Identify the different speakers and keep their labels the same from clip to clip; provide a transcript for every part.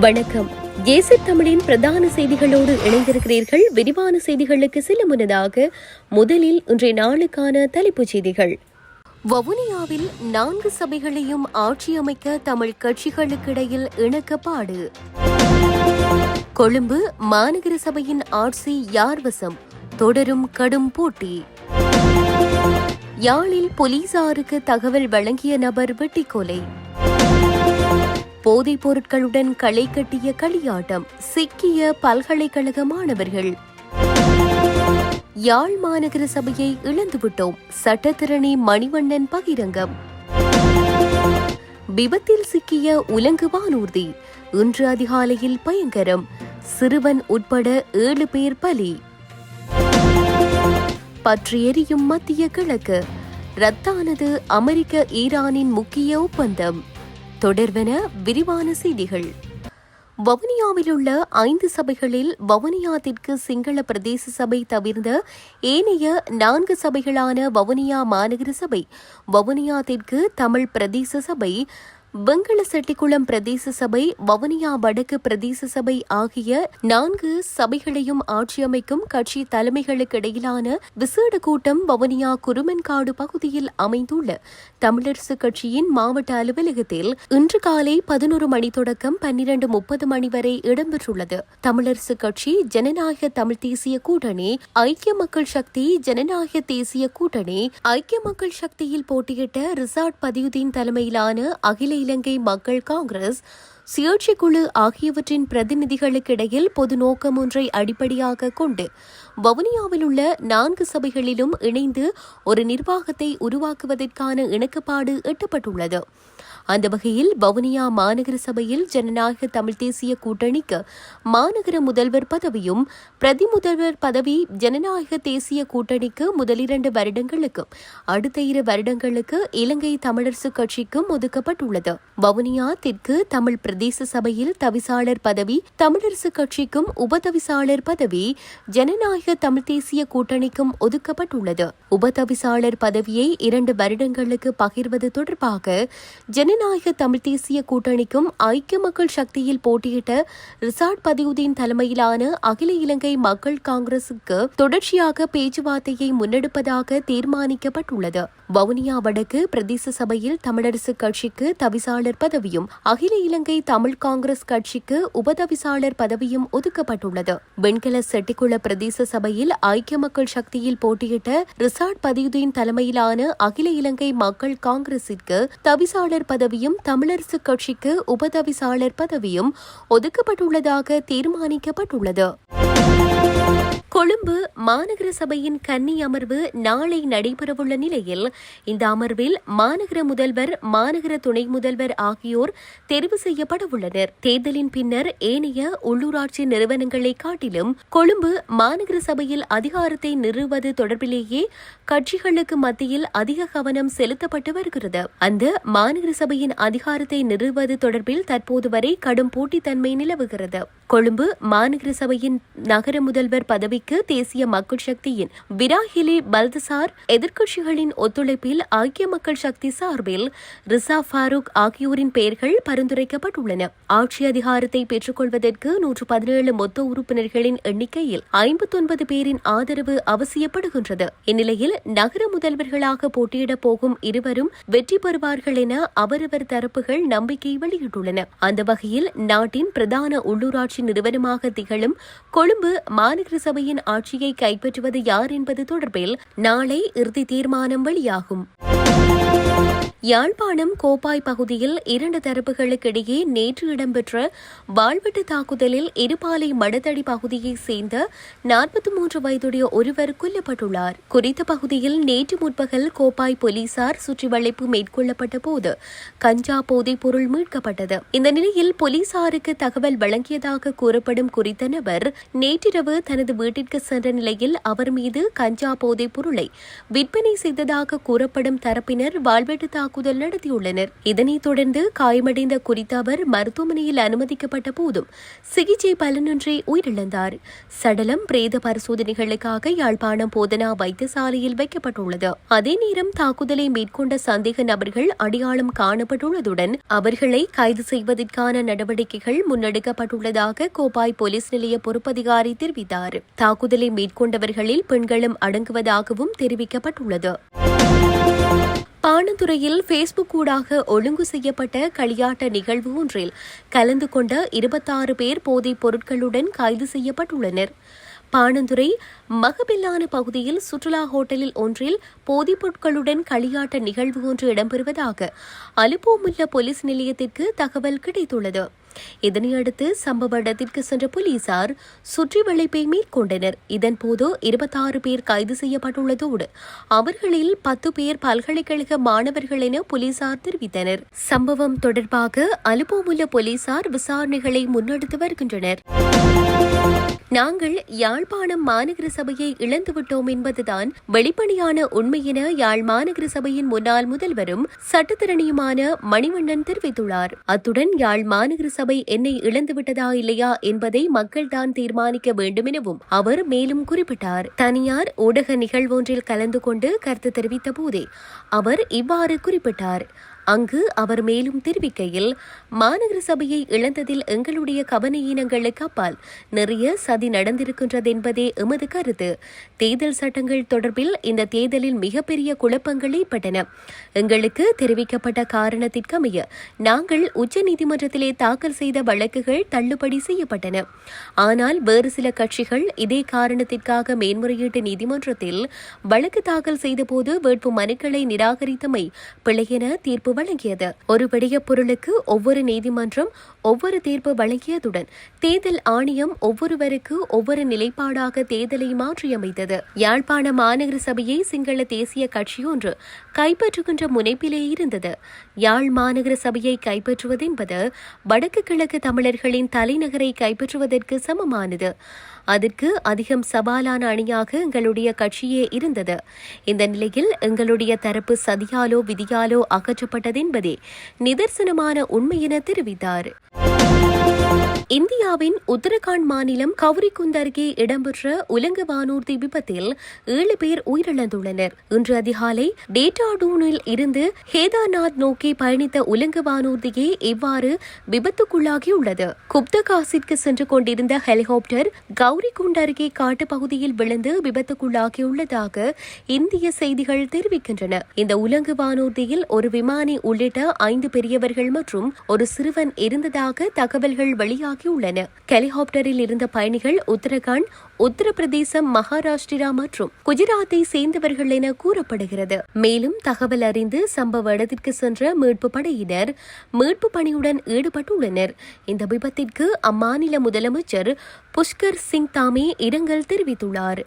Speaker 1: வணக்கம். ஜேசி தமிழின் பிரதான செய்திகளோடு இணைந்திருக்கிறீர்கள். விரிவான செய்திகளுக்கு சில முன்னதாக முதலில் இன்றைய நாளுக்கான தலைப்புச் செய்திகள். வவுனியாவில் நான்கு சபைகளையும் ஆட்சி அமைக்க தமிழ் கட்சிகளுக்கிடையில் இணக்கப்பாடு கொழும்பு மாநகர சபையின் ஆட்சி யார் வசம்? தொடரும் கடும் போட்டி. யாழில் போலீசாருக்கு தகவல் வழங்கிய நபர் வெட்டிக்கொலை. போதைப் பொருட்களுடன் களை கட்டிய களியாட்டம் சிக்கிய பல்கலைக்கழக மாணவர்கள். யாழ் மாநகர சபையை இழந்துவிட்டோம் சட்டத்திரணி மணிவண்ணன் பகிரங்கம். விபத்தில் சிக்கிய உலங்கு வானூர்தி இன்று அதிகாலையில் பயங்கரம் சிறுவன் உட்பட ஏழு பேர் பலி. பற்றி எரியும் மத்திய கிழக்கு ரத்தானது அமெரிக்க ஈரானின் முக்கிய ஒப்பந்தம். தொடர்வன விரிவான செய்திகள். வவுனியாவில் உள்ள ஐந்து சபைகளில் வவுனியாத்திற்கு சிங்கள பிரதேச சபை தவிர்ந்த ஏனைய நான்கு சபைகளான வவுனியா மாநகர சபை வவுனியாத்திற்கு தமிழ் பிரதேச சபை வெங்கல செட்டிக்குளம் பிரதேச சபை வவுனியா வடக்கு பிரதேச சபை ஆகிய நான்கு சபைகளையும் ஆட்சியமைக்கும் கட்சி தலைமைகளுக்கு இடையிலான விசேட கூட்டம் வவுனியா குருமன்காடு பகுதியில் அமைந்துள்ள. தமிழரசு கட்சியின் மாவட்ட அலுவலகத்தில் இன்று காலை பதினோரு மணி தொடக்கம் பன்னிரண்டு முப்பது மணி வரை இடம்பெற்றுள்ளது. தமிழரசு கட்சி ஜனநாயக தமிழ் தேசிய கூட்டணி ஐக்கிய மக்கள் சக்தி ஜனநாயக தேசிய கூட்டணி ஐக்கிய மக்கள் சக்தியில் போட்டியிட்ட ரிசார்ட் பதியுதீன் தலைமையிலான அகில இலங்கை மக்கள் காங்கிரஸ் சுயேட்சை ஆகியவற்றின் பிரதிநிதிகளுக்கிடையில் பொது நோக்கம் ஒன்றை அடிப்படையாக கொண்டு வவுனியாவில் உள்ள நான்கு சபைகளிலும் இணைந்து ஒரு நிர்வாகத்தை உருவாக்குவதற்கான இணக்கப்பாடு எட்டப்பட்டுள்ளது. அந்த வகையில் வவுனியா மாநகர சபையில் ஜனநாயக தமிழ் தேசிய கூட்டணிக்கு மாநகர முதல்வர் பதவியும் பிரதி முதல்வர் பதவி ஜனநாயக தேசிய கூட்டணிக்கு முதலிரண்டு வருடங்களுக்கும் அடுத்த இரு வருடங்களுக்கு இலங்கை தமிழரசு கட்சிக்கும் ஒதுக்கப்பட்டுள்ளது. வவுனியா தெற்கு தமிழ் பிரதேச சபையில் தவிசாளர் பதவி தமிழரசு கட்சிக்கும் உபதவிசாளர் பதவி ஜனநாயக தமிழ் தேசிய கூட்டணிக்கும் ஒதுக்கப்பட்டுள்ளது. உபதவிசாளர் பதவியை இரண்டு வருடங்களுக்கு பகிர்வது தொடர்பாக ஜன ஜனநாயக தமிழ் தேசிய கூட்டணிக்கும் ஐக்கிய மக்கள் சக்தியில் போட்டியிட்ட ரிசார்ட் பதியுதீன் தலைமையிலான அகில இலங்கை மக்கள் காங்கிரசுக்கு தொடர்ச்சியாக பேச்சுவார்த்தையை முன்னெடுப்பதாக தீர்மானிக்கப்பட்டுள்ளது. வவுனியா வடக்கு பிரதேச சபையில் தமிழரசு கட்சிக்கு தவிசாளர் பதவியும் அகில இலங்கை தமிழ் காங்கிரஸ் கட்சிக்கு உபதவிசாளர் பதவியும் ஒதுக்கப்பட்டுள்ளது. வெண்கல செட்டிக்குள பிரதேச சபையில் ஐக்கிய மக்கள் சக்தியில் போட்டியிட்ட ரிசார்ட் பதியுதீன் தலைமையிலான அகில இலங்கை மக்கள் காங்கிரசிற்கு தவிசாளர் பதவி பதவியும் தமிழரசு கட்சிக்கு உபதவிசாளர் பதவியும் ஒதுக்கப்பட்டுள்ளதாக தீர்மானிக்கப்பட்டுள்ளது. கொழும்பு மாநகர சபையின் கன்னி அமர்வு நாளை நடைபெறவுள்ள நிலையில் இந்த அமர்வில் மாநகர முதல்வர் மாநகர துணை முதல்வர் ஆகியோர் தெரிவு செய்யப்பட உள்ளனர் தேர்தலின் பின்னர் ஏனைய உள்ளூராட்சி நிறுவனங்களை காட்டிலும் கொழும்பு மாநகர சபையில் அதிகாரத்தை நிறுவது தொடர்பிலேயே கட்சிகளுக்கு மத்தியில் அதிக கவனம் செலுத்தப்பட்டு வருகிறது. அந்த மாநகர சபையின் அதிகாரத்தை நிறுவது தொடர்பில் தற்போது வரை கடும் போட்டித்தன்மை நிலவுகிறது. கொழும்பு மாநகர சபையின் நகர முதல்வர் பதவிக்கு தேசிய மக்கள் சக்தியின் விராஹிலி பல்தசார் எதிர்க்கட்சிகளின் ஒத்துழைப்பில் ஐக்கிய மக்கள் சக்தி சார்பில் ரிசா ஃபாரூக் ஆகியோரின் பெயர்கள் பரிந்துரைக்கப்பட்டுள்ளன. ஆட்சி அதிகாரத்தை பெற்றுக்கொள்வதற்கு நூற்று பதினேழு மொத்த உறுப்பினர்களின் எண்ணிக்கையில் ஐம்பத்தொன்பது பேரின் ஆதரவு அவசியப்படுகின்றது. இந்நிலையில் நகர முதல்வர்களாக போட்டியிடப் போகும் இருவரும் வெற்றி பெறுவார்கள் என அவரவர் தரப்புகள் நம்பிக்கை வெளியிட்டுள்ளன. அந்த வகையில் நாட்டின் பிரதான உள்ளூராட்சி நிறுவனமாக திகழும் கொழும்பு மாநகர சபையின் ஆட்சியை கைப்பற்றுவது யார் என்பது தொடர்பில் நாளை இறுதி தீர்மானம் வெளியாகும். யாழ்ப்பாணம் கோப்பாய் பகுதியில் இரண்டு தரப்புகளுக்கிடையே நேற்று இடம்பெற்ற வாழ்வெட்டு தாக்குதலில் இருபாலை மடத்தடி பகுதியைச் சேர்ந்த நாற்பத்தி மூன்று வயதுடைய ஒருவர் கொல்லப்பட்டுள்ளார். குறித்த பகுதியில் நேற்று முற்பகல் கோப்பாய் போலீசார் சுற்றி வளைப்பு மேற்கொள்ளப்பட்ட போது கஞ்சா போதைப் பொருள் மீட்கப்பட்டது. இந்த நிலையில் போலீசாருக்கு தகவல் வழங்கியதாக கூறப்படும் குறித்த நபர் நேற்றிரவு தனது வீட்டிற்கு சென்ற நிலையில் அவர் மீது கஞ்சா போதைப் பொருளை விற்பனை செய்ததாக கூறப்படும் தரப்பினர் வாழ்வெட்டு தாக்கு தாக்குதல் நடத்தியுள்ளனர். இதனைத் தொடர்ந்து காயமடைந்த குறித்த அவர் மருத்துவமனையில் அனுமதிக்கப்பட்ட போதும் சிகிச்சை பலனின்றி உயிரிழந்தார். சடலம் பிரேத பரிசோதனைகளுக்காக யாழ்ப்பாணம் போதனா வைத்தியசாலையில் வைக்கப்பட்டுள்ளது. அதே நேரம் தாக்குதலை மேற்கொண்ட சந்தேக நபர்கள் அடையாளம் காணப்பட்டுள்ளதுடன் அவர்களை கைது செய்வதற்கான நடவடிக்கைகள் முன்னெடுக்கப்பட்டுள்ளதாக கோப்பாய் போலீஸ் நிலைய பொறுப்பதிகாரி தெரிவித்தார். தாக்குதலை மேற்கொண்டவர்களில் பெண்களும் அடங்குவதாகவும் தெரிவிக்கப்பட்டுள்ளது. பாணந்துறையில் ஃபேஸ்புக் ஊடாக ஒழுங்கு செய்யப்பட்ட களியாட்ட நிகழ்வு ஒன்றில் கலந்து கொண்ட இருபத்தாறு பேர் போதைப் பொருட்களுடன் கைது செய்யப்பட்டுள்ளனர். பாணந்துறை மகபில்லான பகுதியில் சுற்றுலா ஹோட்டலில் ஒன்றில் போதைப்பொருட்களுடன் களியாட்ட நிகழ்வு ஒன்று இடம்பெறுவதாக அலுப்போமுல்ல போலீஸ் நிலையத்திற்கு தகவல் கிடைத்துள்ளது. இதனையடுத்து சம்பவ இடத்திற்கு சென்ற போலீசார் சுற்றி வளைப்பை மேற்கொண்டனர். இதன்போது இருபத்தாறு பேர் கைது செய்யப்பட்டுள்ளதோடு அவர்களில் பத்து பேர் பல்கலைக்கழக மாணவர்கள் என போலீசார் தெரிவித்தனர். சம்பவம் தொடர்பாக அலுப்போமுல்ல போலீசார் விசாரணைகளை முன்னெடுத்து வருகின்றனர். நாங்கள் யாழ்ப்பாணம் மாநகர சபையை இழந்துவிட்டோம் என்பதுதான் வெளிப்படையான உண்மை என யாழ் மாநகர சபையின் முன்னாள் முதல்வரும் சட்டத்திறனியுமான மணிவண்ணன் தெரிவித்துள்ளார். அத்துடன் யாழ் மாநகர சபை என்னை இழந்துவிட்டதா இல்லையா என்பதை மக்கள்தான் தீர்மானிக்க வேண்டும் எனவும் அவர் மேலும் குறிப்பிட்டார். தனியார் ஊடக நிகழ்வொன்றில் கலந்து கொண்டு கருத்து தெரிவித்த போதே அவர் இவ்வாறு குறிப்பிட்டார். அங்கு அவர் மேலும் தெரிவிக்கையில் மாநகர சபையை இழந்ததில் எங்களுடைய கவனஈனங்களுக்கு அப்பால் நிறைய சதி நடந்திருக்கின்றது என்பதே எமது கருத்து. தேர்தல் சட்டங்கள் தொடர்பில் இந்த தேர்தலில் மிகப்பெரிய குழப்பங்கள் ஏற்பட்டன எங்களுக்கு தெரிவிக்கப்பட்ட காரணத்திற்கமைய நாங்கள் உச்சநீதிமன்றத்திலே தாக்கல் செய்த வழக்குகள் தள்ளுபடி செய்யப்பட்டன. ஆனால் வேறு சில கட்சிகள் இதே காரணத்திற்காக மேன்முறையீட்டு நீதிமன்றத்தில் வழக்கு தாக்கல் செய்தபோது வேட்பு மனுக்களை நிராகரித்தமை பிழையென தீர்ப்பு வழங்கியது ஒரு விடய பொருளுக்கு ஒவ்வொரு நீதிமன்றம் ஒவ்வொரு தீர்ப்பு வழங்கியதுடன் தேர்தல் ஆணையம் ஒவ்வொருவருக்கு ஒவ்வொரு நிலைப்பாடாக தேர்தலை மாற்றியமைத்தது. யாழ்ப்பாண மாநகர சபையை சிங்கள தேசிய கட்சியொன்று கைப்பற்றுகின்ற முனைப்பிலே இருந்தது. யாழ் மாநகர சபையை கைப்பற்றுவது என்பது வடக்கு கிழக்கு தமிழர்களின் தலைநகரை கைப்பற்றுவதற்கு சமமானது. அதற்கு அதிகம் சவாலான அணியாக எங்களுடைய கட்சியே இருந்தது. இந்த நிலையில் எங்களுடைய தரப்பு சதியாலோ விதியாலோ அகற்றப்பட்டதென்பதே நிதர்சனமான உண்மை என தெரிவித்தார். இந்தியாவின் உத்தரகாண்ட் மாநிலம் கவுரிகுந்த் அருகே இடம்பெற்ற உலங்க வானூர்தி விபத்தில் ஏழு பேர் உயிரிழந்துள்ளனர். இன்று அதிகாலை டேட்டாடூனில் இருந்து ஹேதாநாத் நோக்கி பயணித்த உலங்கு வானூர்தியே இவ்வாறு விபத்துக்குள்ளாகியுள்ளது. குப்தகாசிற்கு சென்று கொண்டிருந்த ஹெலிகாப்டர் கௌரிகுண்ட் அருகே காட்டு பகுதியில் விழுந்து விபத்துக்குள்ளாகியுள்ளதாக இந்திய செய்திகள் தெரிவிக்கின்றன. இந்த உலங்கு வானூர்தியில் ஒரு விமானி உள்ளிட்ட ஐந்து பெரியவர்கள் மற்றும் ஒரு சிறுவன் இருந்ததாக தகவல்கள் வெளியாகியுள்ளன ஹெலிகாப்டரில் இருந்த பயணிகள் உத்தரகாண்ட் உத்தரப்பிரதேசம் மகாராஷ்டிரா மற்றும் குஜராத்தை சேர்ந்தவர்கள் என கூறப்படுகிறது. மேலும் தகவல் அறிந்து சம்பவ இடத்திற்கு சென்ற மீட்பு படையினர் மீட்பு பணியுடன் ஈடுபட்டுள்ளனர். இந்த விபத்திற்கு அம்மாநில முதலமைச்சர் புஷ்கர் சிங் தாமே இரங்கல் தெரிவித்துள்ளார்.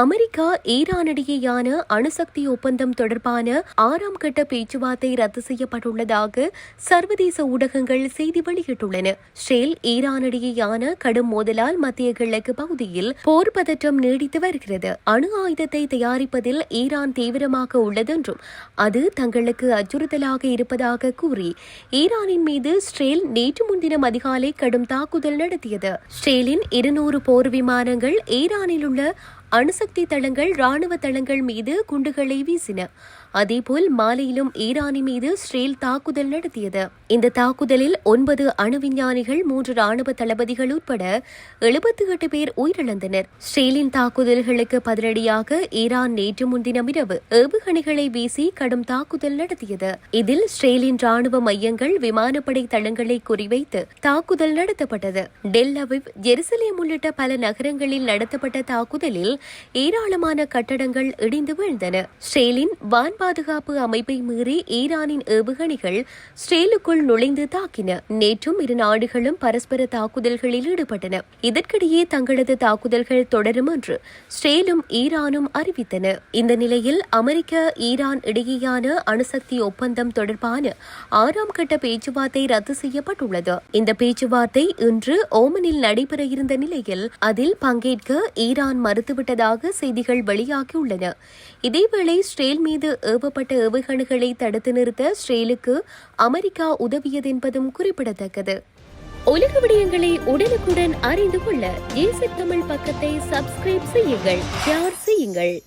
Speaker 1: அமெரிக்கா ஈரானிடையேயான அணுசக்தி ஒப்பந்தம் தொடர்பான ஆறாம் கட்ட பேச்சுவார்த்தை ரத்து செய்யப்பட்டுள்ளதாக சர்வதேச ஊடகங்கள் செய்தி வெளியிட்டுள்ளன. ஷேல் ஈரானிடையேயான கடும் மோதலால் மத்திய கிழக்கு பகுதியில் போர் பதற்றம் நீடித்து வருகிறது. அணு ஆயுதத்தை தயாரிப்பதில் ஈரான் தீவிரமாக உள்ளதென்றும் அது தங்களுக்கு அச்சுறுத்தலாக இருப்பதாக கூறி ஈரானின் மீது ஸ்ரேல் நேற்று முன்தினம் அதிகாலை கடும் தாக்குதல் நடத்தியது. ஸ்ரேலின் இருநூறு போர் விமானங்கள் ஈரானில் உள்ள அணுசக்தி தளங்கள் ராணுவ தளங்கள் மீது குண்டுகளை வீசின. அதேபோல் மாலையிலும் ஈரானி மீது ஸ்ரேல் தாக்குதல் நடத்தியது. இந்த தாக்குதலில் ஒன்பது அணு விஞ்ஞானிகள் மூன்று ராணுவ தளபதிகள் உட்பட எழுபத்தி எட்டு பேர் உயிரிழந்தனர். ஸ்ரேலின் தாக்குதல்களுக்கு பதிலடியாக ஈரான் நேற்று முன்தினம் இரவு ஏவுகணைகளை வீசி கடும் தாக்குதல் நடத்தியது. இதில் ஸ்ரேலின் ராணுவ மையங்கள் விமானப்படை தளங்களை குறிவைத்து தாக்குதல் நடத்தப்பட்டது. டெல் அவிவ் ஜெருசலேம் உள்ளிட்ட பல நகரங்களில் நடத்தப்பட்ட தாக்குதலில் ஏராளமான கட்டடங்கள் இடிந்து வீழ்ந்தன. ஸ்ரேலின் வான் பாதுகாப்பு அமைப்பை மீறி ஈரானின் ஏவுகணைகள் ஸ்ரேலுக்குள் நுழைந்து தாக்கின. நேற்றும் இரு நாடுகளும் பரஸ்பர தாக்குதல்களில் ஈடுபட்டன. இதற்கிடையே தங்களது தாக்குதல்கள் தொடரும் என்று ஸ்ரேலும் ஈரானும் அறிவித்தன. இந்த நிலையில் அமெரிக்க ஈரான் இடையேயான அணுசக்தி ஒப்பந்தம் தொடர்பான ஆறாம் கட்ட பேச்சுவார்த்தை ரத்து செய்யப்பட்டுள்ளது. இந்த பேச்சுவார்த்தை இன்று ஓமனில் நடைபெற இருந்த நிலையில் அதில் பங்கேற்க ஈரான் மறுத்துவிட்டு செய்யப்பட்டதாக செய்திகள் வெளியாகியுள்ளன. இதேவேளை ஸ்ரேல் மீது ஏவப்பட்ட ஏவுகணைகளை தடுத்து நிறுத்த ஸ்ரேலுக்கு அமெரிக்கா உதவியது என்பதும் குறிப்பிடத்தக்கது. உலக விடயங்களை உடனுக்குடன் அறிந்து கொள்ள ஏசி தமிழ் பக்கத்தை சப்ஸ்கிரைப் செய்யுங்கள் ஷேர் செய்யுங்கள்.